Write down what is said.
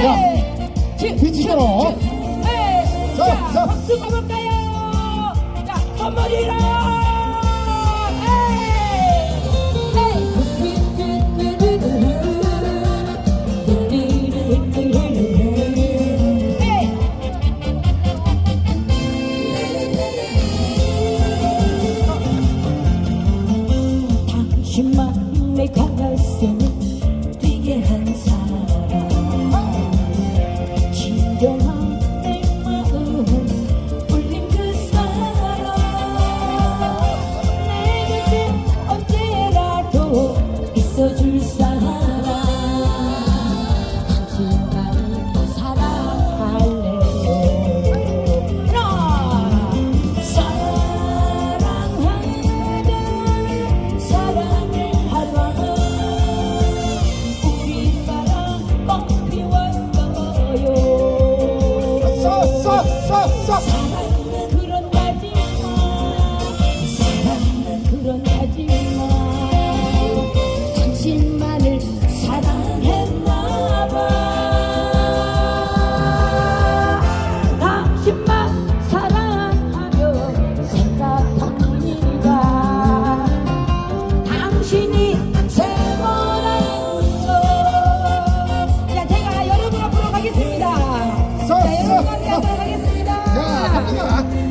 자, 뒤치도록. 자, 자. 박수 가볼까요? 자, 선물이라! 당신만 내 가슴 자, 갑니다.